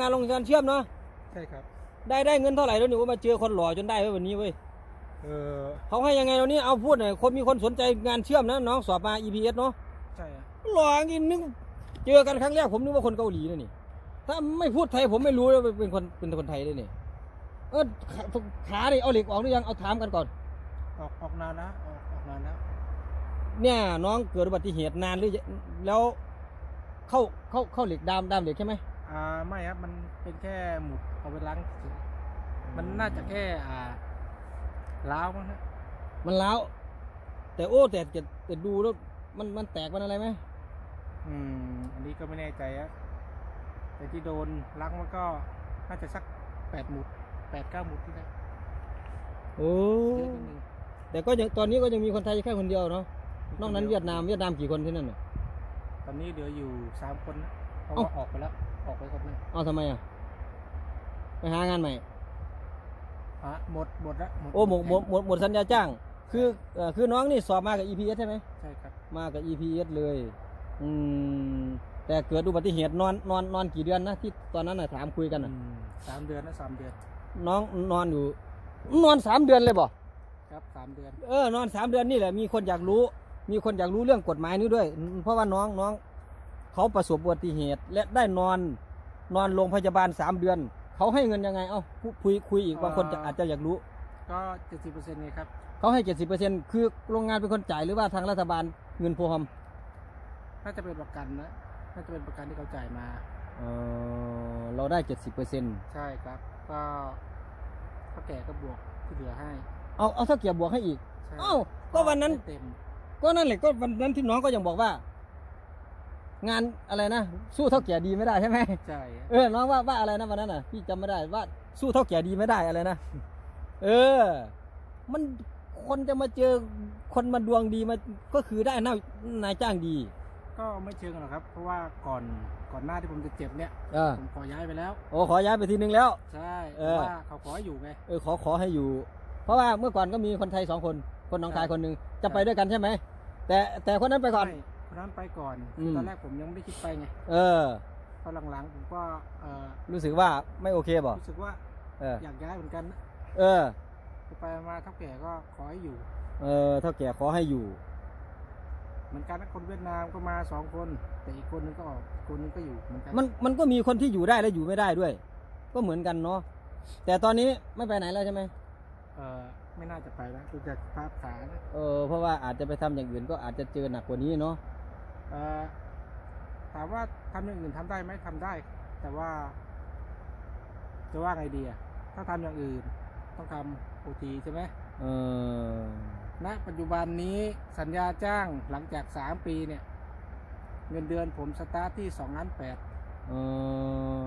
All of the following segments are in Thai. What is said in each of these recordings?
ำงานโรงงานเชื่อมเนาะใช่ครับ ได้ได้เงินเท่าไหร่แล้วนี่ว่ามาเจอคนหล่อจนได้ไว้วันนี้เว้ยเออเขาให้ยังไงวันนี้เอาพูดหน่อยคนมีคนสนใจงานเชื่อมนะน้องสอบมา EPS เนาะใช่อะหล่อจริงนึกเจอกันครั้งแรกผมนึกว่าคนเกาหลีนะนี่ ถ้าไม่พูดไทยผมไม่รู้เลยว่าเป็นคนเป็นคนไทยเลยนี่เออขาขาดิเอาเหล็กออกหรือยังเอาถามกันก่อน ออกออกนานแล้วออกออกนานแล้วเนี่ยน้องเกิดอุบัติเหตุนานหรือยังแล้วเข้าเข้าเข้าเหล็กดามดามเหล็กใช่ไหม อ่าไม่ครับมันเป็นแค่หมุดเอาไปล้างเฉยมันน่าจะแค่อ่าล้าวมั้งฮะมันล้าวแต่โอ้แต่แต่แต่ดูแล้วมันมันแตกมันอะไรไหมอืม อันนี้ก็ไม่แน่ใจอะแต่ที่โดนล้างมันก็น่าจะสักแปดหมุดแปดเก้าหมุดที่ได้โอ้เยอะนิดนึงแต่ก็ยังตอนนี้ก็ยังมีคนไทยแค่คนเดียวเนาะนอกนั้นเวียดนามเวียดนามกี่คนที่นั่นน่ะตอนนี้เหลืออยู่สามคนนะ เพราะเอ้าว่าออกไปแล้ว ออกไปคนหนึงเอาทำไมอะ ไปหางานใหม่อะหมดหมดแล้วโอ้หมดหมดหมดหมดสัญญาจ้าง คือเอ่อคือน้องนี่สอบมากับ EPS ใช่ไหม ใช่ครับมากับ EPS เลย อืม แต่เกิดอุบัติเหตุนอนนอนนอนกี่เดือนนะที่ตอนนั้นน่ะถามคุยกันน่ะ อืมสามเดือนนะสามเดือนน้องนอนอยู่ นอนสามเดือนเลยบ่ ครับสามเดือน เออนอนสามเดือนนี่แหละมีคนอยากรู้ มีคนอยากรู้เรื่องกฎหมายนี้ด้วย เพราะว่าน้องน้อง เขาประสบอุบัติเหตุ และได้นอนนอนโรงพยาบาลสามเดือน เขาให้เงินยังไงเอ้าคุยคุยอีกบางคนจะอาจจะอยากรู้ ก็เจ็ดสิบเปอร์เซ็นต์ไงครับเขาให้เจ็ดสิบเปอร์เซ็นคือโรงงานเป็นคนจ่ายหรือว่าทางรัฐบาลเงินพรมน่าจะเป็นประกันนะน่าจะเป็นประกันที่เขาจ่ายมาเออเราได้เจ็ดสิบเปอร์เซ็นใช่ครับ ก็เท่าแก่ก็บวกที่เหลือให้ เอาเอาถ้าเกียบบวกให้อีกใช่เอ้าก็วันนั้นได้เต็มก็นั่นแหละก็วันนั้นที่น้องก็ยังบอกว่า งานอะไรนะ สู้เท่าแก่ดีไม่ได้ใช่ไหมใช่เออน้องว่าว่าอะไรนะวันนั้นน่ะพี่จำไม่ได้ว่าสู้เท่าแก่ดีไม่ได้อะไรนะเออ มันคนจะมาเจอคนมาดวงดีมาก็คือได้นายนายจ้างดี ก็ไม่เชิงหรอกครับ เพราะว่าก่อนก่อนหน้าที่ผมจะเจ็บเนี่ยเออ ผมขอย้ายไปแล้ว โอ้ขอย้ายไปทีนึงแล้ว ใช่เอเพอราะว่าเขาขอให้อยู่ไง เออขอขอให้อยู่ เพราะว่าเมื่อก่อนก็มีคนไทยสองคน คนหน้องคายคนหนึ่งจะไปด้วยกันใช่ไหมแต่แต่คนนั้นไปก่อนใช่ คนนั้นไปก่อนอืม ตอนแรกผมยังไม่ได้คิดไปไงเออ พอหลังๆผมก็เอ่อรู้สึกว่าไม่โอเคบ่รู้สึกว่าเออ อยากย้ายเหมือนกันนะเออ ไปๆมาเท่าแก่ก็ขอให้อยู่ เออเท่าแก่ขอให้อยู่ เหมือนกันนะคนเวียดนามก็มาสองคน แต่อีกคนนึงก็ออกอีกคนนึงก็อยู่เหมือนกันมันมันก็มีคนที่อยู่ได้และอยู่ไม่ได้ด้วย ก็เหมือนกันเนาะแต่ตอนนี้ไม่ไปไหนแล้วใช่ไหมเออไม่น่าจะไปแล้วดูจากภาพขานะเออเพราะว่าอาจจะไปทำอย่างอื่นก็อาจจะเจอหนักกว่านี้เนาะเออ ถามว่าทำอย่างอื่นทำได้ไหมทำได้ แต่ว่า จะว่าไงดีอะถ้าทำอย่างอื่น ต้องทำโอทีใช่ไหมเออณปัจจุบันนี้สัญญาจ้างหลังจากสามปีเนี่ย เงินเดือนผมสตาร์ทที่สองล้านแปดเออ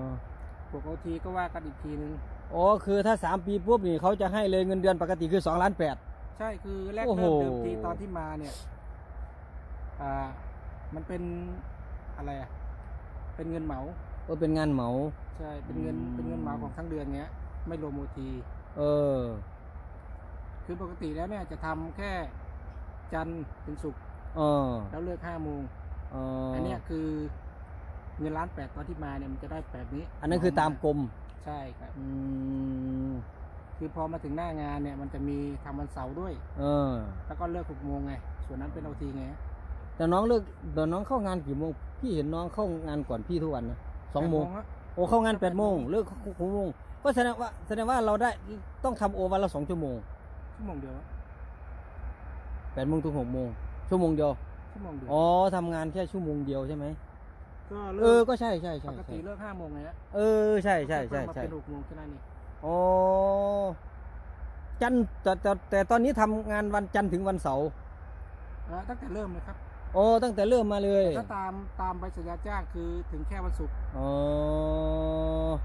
บวกโอทีก็ว่ากันอีกทีนึงโอ้คือถ้าสามปีปุ๊บนี่เขาจะให้เลยเงินเดือนปกติคือสองล้านแปดใช่คือแรกโอ้โหเริ่มเดิมทีตอนที่มาเนี่ยอ่า มันเป็นอะไรอะเป็นเงินเหมาก็เป็นงานเหมา ใช่ เป็นเงิน อืม เป็นเงินเหมาของทั้งเดือนเงี้ย ไม่รวมโอที เออ คือปกติแล้วเนี่ยจะทำแค่จันทร์ถึงศุกร์เออแล้วเลิกห้าโมงเอออัอันเนี้ยคือเงินล้านแปดตอนที่มาเนี่ยมันจะได้แบบนี้อันนั้นคือตามกรมใช่ครับ อืมคือพอมาถึงหน้างานเนี่ยมันจะมีทำวันเสาร์ด้วย เออ แล้วก็เลิกหกโมงไง ส่วนนั้นเป็นโอทีไง แต่น้องเลิกเดี๋ยวน้องเข้างานกี่โมงพี่เห็นน้องเข้างานก่อนพี่ทุกวันนะสองโมงแปดะโอ้เข้างานแปดโมงเลิกหกโมงก็แสดงว่าแสดงว่าเราได้ต้องทำโอวันละสองชั่วโมงชั่วโมงเดียวอะแปดโมงถึงหกโมงชั่วโมงเดียวชั่วโมงเดียวอ๋อทำงานแค่ชั่วโมงเดียวใช่ไหมก็เอเลิอกก็ใช่ใช่ปใช่กใช่ติเลิกห้าโมงไงฮะเออใช่ใช่ใช่เพิ่มมาใช่เป็นหกโมงแค่นั้นเองอ๋อจันทร์แต่แต่แต่ตอนนี้ทำงานวันจันทร์ถึงวันเสาร์เออตั้งแต่เริ่มเลยครับ โอ้ตั้งแต่เริ่มมาเลยถ้าตามตามใบสัญญาจ้างคือถึงแค่วันศุกร์อ๋อ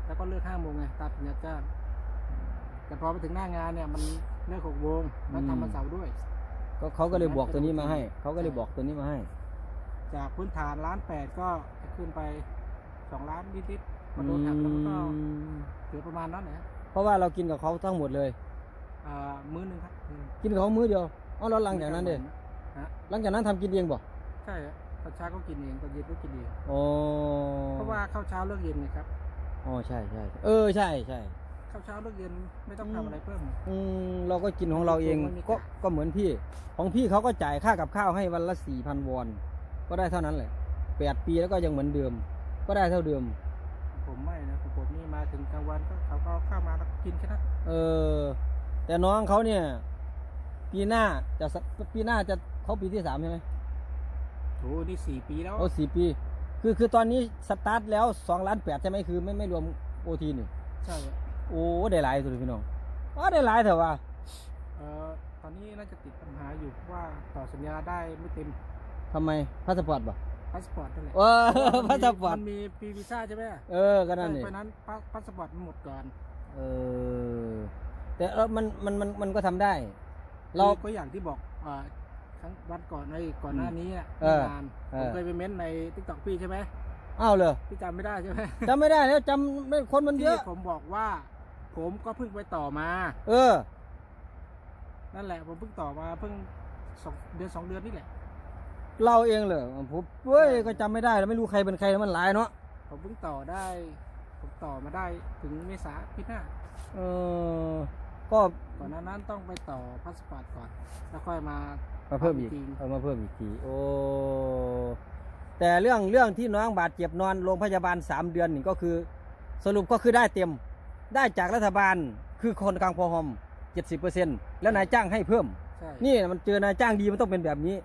แล้วก็เลิกห้าโมงไงตามสัญญาจ้าง แต่พอไปถึงหน้างานเนี่ยมันเลิกหกโมงแล้วทำวันเสาร์ด้วย ก็เขาก็เลยบอกตัวนี้มาให้เขาก็เลยบอกตัวนี้มาให้ จากพื้นฐานล้านแปดก็จะขึ้นไปสองล้านนิดๆมาโดนหักแล้วมันก็อืมเหลือประมาณนั้นนะเพราะว่าเรากินกับเขาทั้งหมดเลยอ่ามื้อหนึงครับอืมกินกับเขามื้อเดียวอ๋อแล้วหลังจากนั้นเด้ฮะหลังจากนั้นทำกินเองบ่ใช่ฮะตอนเช้าก็กินเองตอนเย็นก็กินเองอ๋อเพราะว่าข้าวเช้าเลิกเย็นไงครับอ๋อใช่ใช่เออใช่ใช่ข้าวเช้าเลิกเย็นไม่ต้องทำอะไรเพิ่ม อืมเราก็กินของเราเองไม่มีก็ค่าก็เหมือนพี่ ของพี่เขาก็จ่ายค่ากับข้าวให้วันละสี่พันวอน ก็ได้เท่านั้นแหละแปดปีแล้วก็ยังเหมือนเดิม ก็ได้เท่าเดิม ผมไม่นะของผมนี่มาถึงกลางวันก็เขาก็เอาข้าวมาแล้วกินแค่นั้นเออ แต่น้องเขาเนี่ย ปีหน้าจะสปีหน้าจะเขาปีที่สามใช่ไหม โอ้นี่สี่ปีแล้ว โอ้สี่ปี คือคือตอนนี้สตาร์ทแล้วสองล้านแปดใช่ไหมคือไม่ไม่รวมโอทีนี่ ใช่โอ้ได้หลายสุดเลยพี่น้องอ๋อได้หลายเถอะว่ะเอ่อตอนนี้น่าจะติดปัญหาอยู่ว่าต่อสัญญาได้ไม่เต็มทำไมพาสปอร์ตป่ะพาสปอร์ตนั่นแหละเออพาสปอร์ตมันมีปีวีซ่าใช่ไหมเออก็นั่นนี่เพราะฉะนั้นพาพาสปอร์ตมันหมดก่อนเออแต่เออมันมันมันมันก็ทำได้ เราคือก็อย่างที่บอกเอ่อ ครั้งวันก่อนในก่อนหน้านี้อะเออนานเอผมอเคยไปเม้นในทิกตอกพี่ใช่ไหมอ้าวเลยพี่จำไม่ได้ใช่ไหมจำไม่ได้แล้วจำไม่คนมันเยที่อะ ผมบอกว่า ผมก็เพิ่งไปต่อมา เออ นั่นแหละผมเพิ่งต่อมาเพิ่งสองเดือนสองเดือนนี่แหละ เราเองเลยผมเว้ยก็จำไม่ได้แล้วไม่รู้ใครเป็นใครแล้วมันหลายเนาะผมเพิ่งต่อได้ ผมต่อมาได้ถึงเมษาปีหน้าเออก็ก่อนหน้านั้นต้องไปต่อพาสปอร์ตก่อน แล้วค่อยมา มาเพิ่มอีกจริงเอามาเพิ่มอีกทีโอ้แต่เรื่องเรื่องที่น้องบาดเจ็บนอนโรงพยาบาลสามเดือนนี่ก็คือ สรุปก็คือได้เต็มได้จากรัฐบาลคือคนกลางพอหอมเจ็ดสิบเปอร์เซ็นแล้วนายจ้างให้เพิ่มใช่นี่มันเจอนายจ้างดีมันต้องเป็นแบบนี้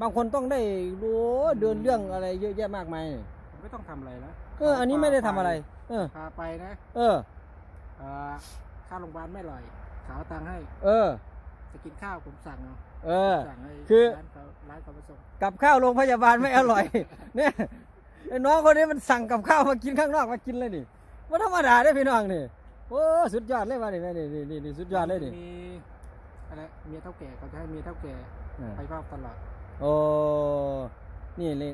บางคนต้องได้รู้เดินเรื่องอะไรเยอะแยะมากมายผมไม่ต้องทำอะไรนะเออ อันนี้ไม่ได้ทำอะไร เออพาไปนะ เออเอ่อค่าโรงพยาบาลไม่อร่อยขาวตังค์ให้ เออ จะกินข้าวผมสั่งเอา เออ สั่งให้คือ ร้านเขาร้านเขามาส่งกับข้าวโรงพยาบาลไม่อร่อย เนี่ยไอ้น้องคนนี้มันสั่งกับข้าวมากินข้างนอกมากินเลยนี่ว่าธรรมดาได้อพี่น้องนี่โอ้สุดยอดเลยว่ะนี่แม่นี่นี่นี่นี่สุดยอดเลยนี่มีอะไรเมียเท่าแก่เขาจะให้เมียเท่าแก่อ่าไปเฝ้าตลอดโอ้นี่เลย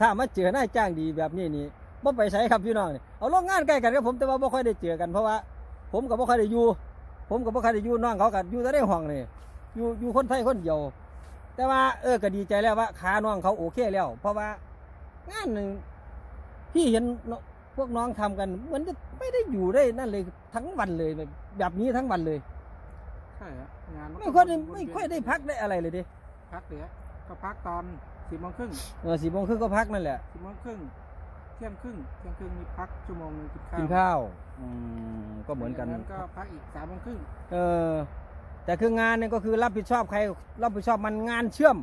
ถ้ามาเจอนายจ้างดีแบบนี้นี่บ่ไปใช้ครับพี่น้องนี่เอาโรงงานใกล้กันกับผมแต่ว่าบ่ค่อยได้เจอกันเพราะว่า ผมกับบ่ค่อยได้อยู่ผมกับบ่ค่อยได้อยู่น้องเขากับอยู่แต่ในห้องนี่ อยู่อยู่คนไทยคนเดียว แต่ว่าเออก็ดีใจแล้วว่าขาน้องเขาโอเคแล้ว เพราะว่างานหนึ่งพี่เห็นเนอะพวกน้องทำกันเหมือนจะไม่ได้อยู่ได้นั่นเลยทั้งวันเลย แบบแบบนี้ทั้งวันเลยใช่ฮะงานนไม่ค่อยได้วนๆไม่ค่อยได้พักได้อะไรเลยดิพักเดี๋ยวก็พักตอนสี่โมงครึ่งเออสี่โมงครึ่งก็พักนั่นแหละสี่โมงครึ่งเที่ยงครึ่งเที่ยงครึ่งมีพักชั่วโมงหนึงกินข้าวกินข้าว อืมก็เหมือนกันจากนั้นก็พักอีกสามโมงครึ่งเออ แต่คืองานเนี่ยก็คือรับผิดชอบใคร รับผิดชอบมันงานเชื่อม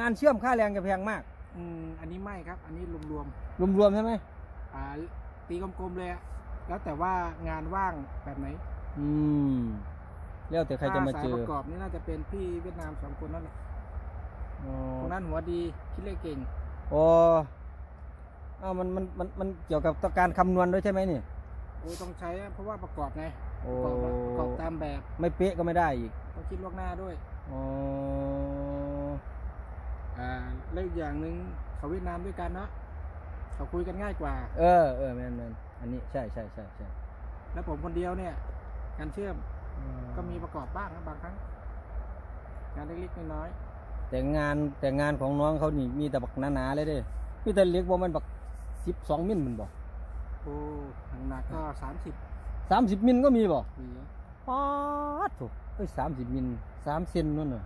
งานเชื่อมค่าแรงจะแพงมากอืมอันนี้ไม่ครับ อันนี้รวมรวมๆใช่ไหมๆอ่าตีกลมๆเลยอะแล้วแต่ว่างานว่างแบบไหนอืมแล้วแต่ใครจะมาถ้สาเจยอประกอบนี่น่าจะเป็นพี่เวียดนามสองคนนั่นแหละอ๋อคนนั้นหัวดีคิดเลขเก่งโอ้อ้าวมันมันมันมันเกี่ยวกับการคำนวณด้วยใช่ไหมนี่โอ้ต้องใช้อะเพราะว่าประกอบไงโอ้ประกอบประกอบตามแบบไม่เป๊ะก็ไม่ได้อีกต้องคิดล่วงหน้าด้วยอ๋ออ่าแล้วอีกอย่างหนึ่งเขาเวียดนามด้วยกันเนาะเขาคุยกันง่ายกว่า เออเออแมนแมนอันนี้ใช่ใช่ใช่ใช่แล้วผมคนเดียวเนี่ยการเชื่อมก็มีประกอบบ้างนะบางครั้ง งานเล็กๆน้อยแต่งานแต่งานของน้องเขานี่มีแต่บักหนาๆเลยเด้มีแต่เล็กว่ามันบักสิบสองมิลมันบอก ๆโอ้หนักๆก็สามสิบสามสิบมิลก็มีบอกปีป๊าดถูกเอ้ยสามสิบมิลสามเซนนั่นน่ะ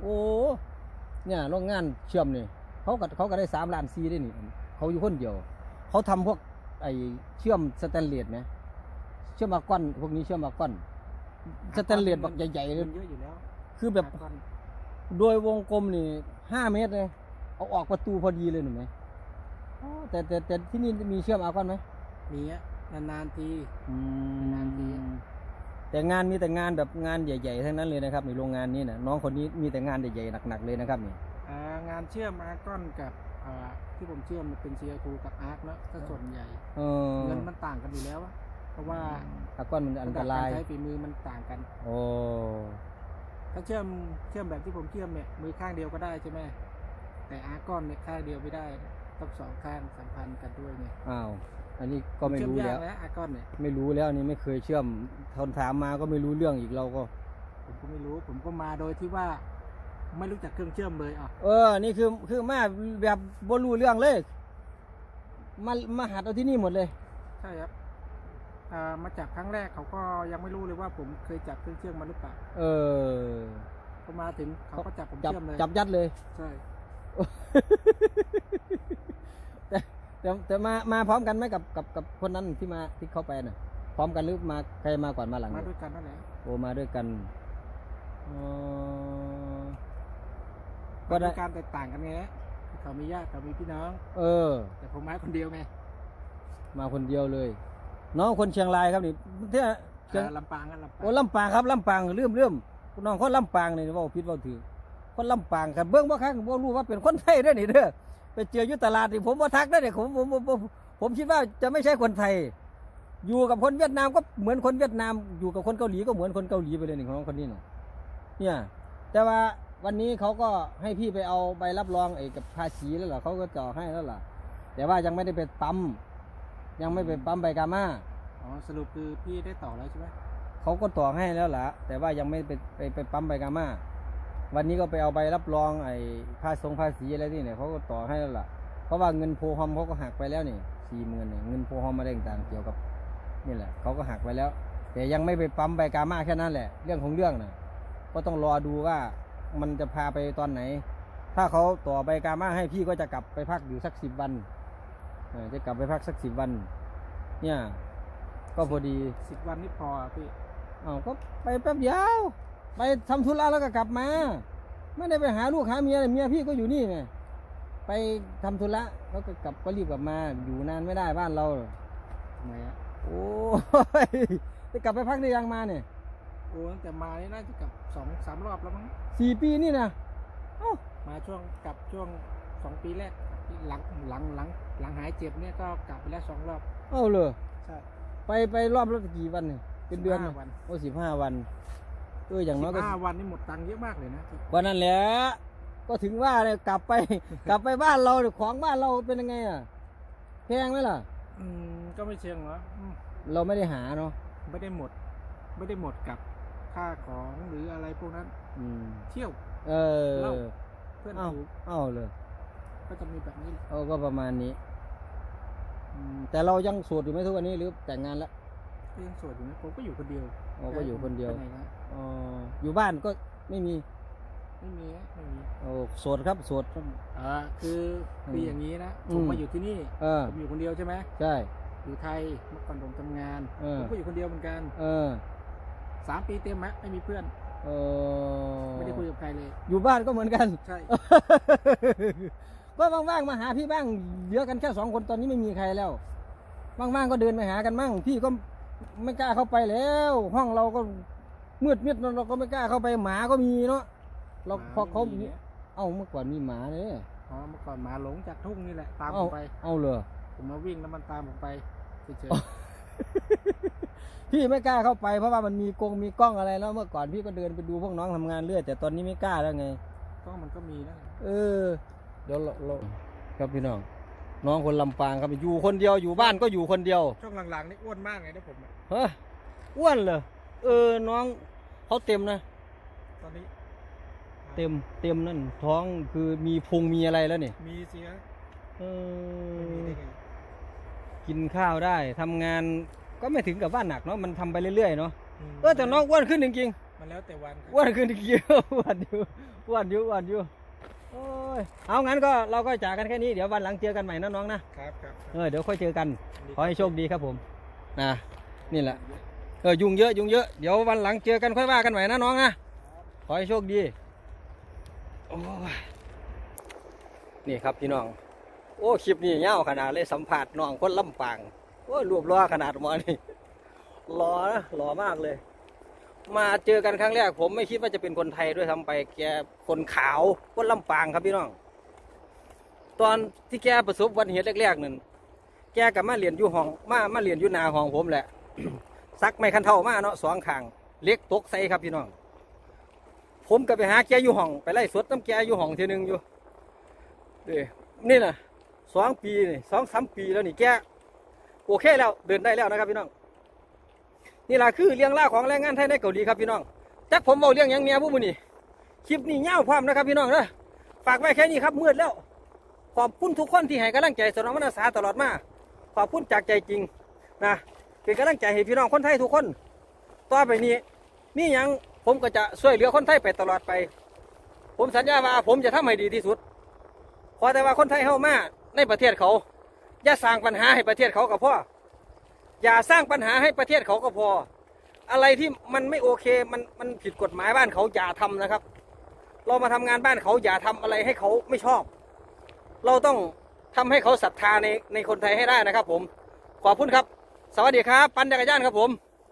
โอ้เนี่ยโรงงานเชื่อมนี่เขาก็เขาก็ได้สามล้านซีได้นี่เขาอยู่คนเดียว เขาทำพวกไอเชื่อมสแตนเลสไหมเชื่อมอากอนพวกนี้เชื่อมอากอนสแตนเลสบักใหญ่ๆเลยเยอะอยู่แล้วคือแบบอาก้อนโดยวงกลมนี่ห้าเมตรเลยเอาออกประตูพอดีเลยหนูไหมอ๋อ แต่แต่แต่ที่นี่มีเชื่อมอากอนไหมมีอะนานๆที อืนานทีมแต่งานมีแต่งานแบบงานใหญ่ๆทั้งนั้นเลยนะครับในโรงงานนี้นะน้องคนนี้มีแต่งานใหญ่ๆหนักๆเลยนะครับนี่อ่างานเชื่อมอาร์กอนกับอ่าที่ผมเชื่อมมันเป็นเซียทูกับอาร์คเนาะถ้าส่วนใหญ่ เออเงินมันต่างกันอยู่แล้วอะเพราะว่าอากอนมันอันตรายระดับกใช้ฝีมือมันต่างกัน โอ้ถ้าเชื่อมเชื่อมแบบที่ผมเชื่อมเนี่ยมือข้างเดียวก็ได้ใช่ไหมแต่อาร์กอนเนี่ยข้างเดียวไม่ได้ ต้องสองข้างสัมพันธ์กันด้วยไงอ้าวอันนี้ก็ไม่เชื่อมรู้ยาแล้วกนะอาร์กอนเนี่ยไม่รู้แล้วอันนี่ไม่เคยเชื่อมทนถามมาก็ไม่รู้เรื่องอีกเราก็ ผมก็ไม่รู้ ผมก็มาโดยที่ว่า ไม่รู้จักเครื่องเชื่อมเลยอะเออ นี่คือคือมาแบบบ่รู้เรื่องเลยมามาหัดเอาที่นี่หมดเลย ใช่ครับอ่ามาจับครั้งแรกเขาก็ยังไม่รู้เลยว่าผมเคยจับเครื่องเชื่อมมาหรือเปล่า เออพอมาถึงเขาก็จับผมจับเชื่อมเลย จับยัดเลย ใช่ แต่แต่แต่มามาพร้อมกันไหมกับกับกับคนนั้นที่มาที่เข้าไปน่ะ พร้อมกันหรือมาใครมาก่อนมาหลังมาด้วยกันนั่นแหละโอมาด้วยกันอ๋อก็ก็ได้ได้การแตกต่างกันไงเขามีญาติเขามีพี่น้อง เออ แต่ผมมาคนเดียวไงมาคนเดียวเลย น้องคนเชียงรายครับนี่เที่ยเชียงอ่าลำปางกันลำปางโอ้ลำปางครับลำปางเรื่อมเรื่อมน้องคนลำปางนี่เว่าผิดเว่าถือคนลำปางครับเบื้องบ่ครั้งบ่รู้ว่าเป็นคนไทยเด้อนี่เด้อ ไปเจออยู่ตลาดนี่ผมบ่ทักได้อเนี่ยผมผมผมผมผมคิดว่าจะไม่ใช่คนไทย อยู่กับคนเวียดนามก็เหมือนคนเวียดนาม อยู่กับคนเกาหลีก็เหมือนคนเกาหลีไปเลยนี่ของน้องคนนี้น่ะเนี่ยแต่ว่าวันนี้เขาก็ให้พี่ไปเอาใบรับรองไอ้กับภาษีแล้วเหรอเขาก็จ่อให้แล้วล่ะแต่ว่ายังไม่ได้ไปปั๊มยังไม่ไปปั๊มใบกามาอ๋อสรุปคือพี่ได้ต่อแล้วใช่ไหมเขาก็ต่อให้แล้วล่ะแต่ว่ายังไม่ไปไปไปปั๊มใบกามา วันนี้ก็ไปเอาใบรับรองไอ้ภาษีภาษีอะไรนี่เนี่ยเขาก็ต่อให้แล้วล่ะ เพราะว่าเงินโพฮอมเขาก็หักไปแล้วนี่สี่หมื่นเนี่ยเงินโพฮอมมาเร่ต่างๆเกี่ยวกับนี่แหละเขาก็หักไปแล้ว แต่ยังไม่ไปปั๊มใบกามาแค่นั้นแหละ เรื่องของเรื่องน่ะก็ต้องรอดูว่ามันจะพาไปตอนไหน ถ้าเขาต่อใบกามาให้พี่ก็จะกลับไปพักอยู่สักสิบวันเออจะกลับไปพักสักสิบวัน เนี่ย ก็พอดีสิบวันนี่พออะพี่เอาก็ไปแป๊บเดียว ไปทำธุระแล้วก็กลับมา ไม่ได้ไปหาลูกหาเมียเลยเมียพี่ก็อยู่นี่ไงไปทำธุระแล้วก็กลับก็รีบกลับมา อยู่นานไม่ได้บ้านเราทำไมอะโอ้ยจะกลับไปพักได้ยังมาเนี่ยโอ้ตั้งแต่มานี่น่าจะกลับสองสามรอบแล้วมั้งสี่ปีนี่นะเอ้ามาช่วงกลับช่วงสองปีแรกหลังหลังหลังหลังหายเจ็บเนี่ยก็กลับไปแล้วสองรอบเอ้าเลยใช่ไปไปรอบละกี่วันเนี่ยเป็นเดือนห้าเนี่ยวันโอ้สิบห้าวันเอออย่างน้อยก็สิบห้าวันนี่หมดตังค์เยอะมากเลยนะวันนั้นแหละก็ถึงว่าเนี่ยกลับไป กลับไปบ้านเราเนี่ยของบ้านเราเป็นยังไงอะแพงไหมล่ะ อืมก็ไม่เชิงหรอกอืมเราไม่ได้หาเนาะไม่ได้หมด ไม่ได้หมดกับค่าของหรืออะไรพวกนั้น อืม เที่ยว เออเหล้าเพื่อนเอ้าฝูงเอ้าเลยก็จะมีแบบนี้แหละเอาก็ประมาณนี้อืมแต่เรายังโสดอยู่ไหมทุกวันนี้หรือแต่งงานแล้ว ก็ยังโสดอยู่นะผมก็อยู่คนเดียวเราก็อยู่คนเดียวไปไหนนะอ๋ออยู่บ้านก็ไม่มี ไม่มีนะไม่มีโอ้โสดครับโสดครับ อ่าคือคือมอย่างนี้นะอืผมม มาอยู่ที่นี่เออ ผมอยู่คนเดียวใช่ไหมใช่ อยู่ไทยเมื่อก่อนผมทำงานเออ ผมก็อยู่คนเดียวเหมือนกันเออสามปีเต็มไหมไม่มีเพื่อนเออไม่ได้คุยกับใครเลย อยู่บ้านก็เหมือนกัน ใช่ ก็ว่างๆมาหาพี่บ้างเหลือกันแค่สองคนตอนนี้ไม่มีใครแล้วว่างๆก็เดินไปหากันมั่ง พี่ก็ ไม่กล้าเข้าไปแล้ว ห้องเราก็มืดมิดเราก็ไม่กล้าเข้าไปหมาก็มีเนาะเราพอเขาหมนี่ยเอ้าเมื่อก่อนมีหมาเลยอ๋อเมื่อก่อนหมาหลงจากทุ่งนี่แหละตามผเอ้ามไป เอาเลยผมมาวิ่งแล้วมันตามผมไปเฉยพี่ไม่กล้าเข้าไปเพราะว่ามันมีกรงมีกล้องอะไรแล้วเมื่อก่อนพี่ก็เดินไปดูพวกน้องทำงานเรื่อยแต่ตอนนี้ไม่กล้าแล้วไงๆก็มันก็มีนะเออเดี๋ยวเราเราครับพี่น้อง น้องคนลำปางครับอยู่คนเดียวอยู่บ้านก็อยู่คนเดียวช่วงหลังๆนี่อ้วนมากเลยนะผมอะเฮ้ยอ้วนเลยเออน้องเขาเต็มนะ ตอนนี้เต็มเต็มนั่นท้องคือมีพุงมีอะไรแล้วนี่มีสิฮะเอไม่มีอได้ไงกินข้าวได้ทำงานก็ไม่ถึงกับว่าหนักเนาะมันทำไปเรื่อยๆเนาะมเออแต่น้องอ้วนขึ้นจริงมันแล้วแต่วันคๆรับอ้วนขึ้นจริงๆอ้วนอยู่อ้วนอยู่อ้วนอยู่โอ้ ยเอางั้นก็เราก็จากกันแค่นี้เดี๋ยววันหลังเจอกันใหม่นะน้องนะครับครับเออเดี๋ยวค่อยเจอกัน ขอให้โชคดีครับผมนะนี่แหละเยอะเออยุงเยอะยุงเยอะเดี๋ยววันหลังเจอกันค่อยว่ากันใหม่นะน้องนะขอให้โชคดีโอ้ยนี่ครับพี่น้อง โอ้คลิปนี้ยาวขนาดเลยสัมผัสน้องคนลำปางโอ้ยรวบล้อขนาดหมอนี่หล่อนะหล่อมากเลย มาเจอกันครั้งแรก ผมไม่คิดว่าจะเป็นคนไทยด้วยทำไป แกคนขาวคนลำปางครับพี่น้อง ตอนที่แกประสบอุบัติเหตุแรกๆนั่นแกกับมาเหรียนอยู่ห้องมามาเหรียนอยู่นาห้องผมแหละซักไม่คันเท่ามาเนาะสองขางเล็กตกใส่ครับพี่น้อง ผมก็ไปหาแกอยู่ห้องไปไล่สดน้ำแกอยู่ห้องทีหนึงอยู่เด้นี่นะสองปีนี่สองสามปีแล้วนี่แกโอเคแล้วเดินได้แล้วนะครับพี่น้อง นี่แหละคือเรื่องล่าของแรงงานไทยในเกาหลีครับพี่น้องจักผมเอาเรื่องยังเมียผู้มือนี่คลิปนี้เง่าวพร้อมนะครับพี่น้องนะฝากไว้แค่นี้ครับมืดแล้วขอบคุณทุกคนที่ให้กำลังใจสนองมนาสาตลอดมาขอบคุณจากใจจริงนะเป็นกำลังใจให้พี่น้องคนไทยทุกคนต่อไปนี้มีหยังผมก็จะช่วยเหลือคนไทยไปตลอดไป ผมสัญญาว่าผมจะทำให้ดีที่สุดขอแต่ว่าคนไทยเข้ามาในประเทศเขาอย่าสร้างปัญหาให้ประเทศเขาก็พอ อย่าสร้างปัญหาให้ประเทศเขาก็พอ อะไรที่มันไม่โอเคมันมันผิดกฎหมายบ้านเขาอย่าทำนะครับ เรามาทำงานบ้านเขาอย่าทำอะไรให้เขาไม่ชอบ เราต้องทำให้เขาศรัทธาในในคนไทยให้ได้นะครับ ผมขอบคุณครับ สวัสดีครับ ปันจักรยานครับผม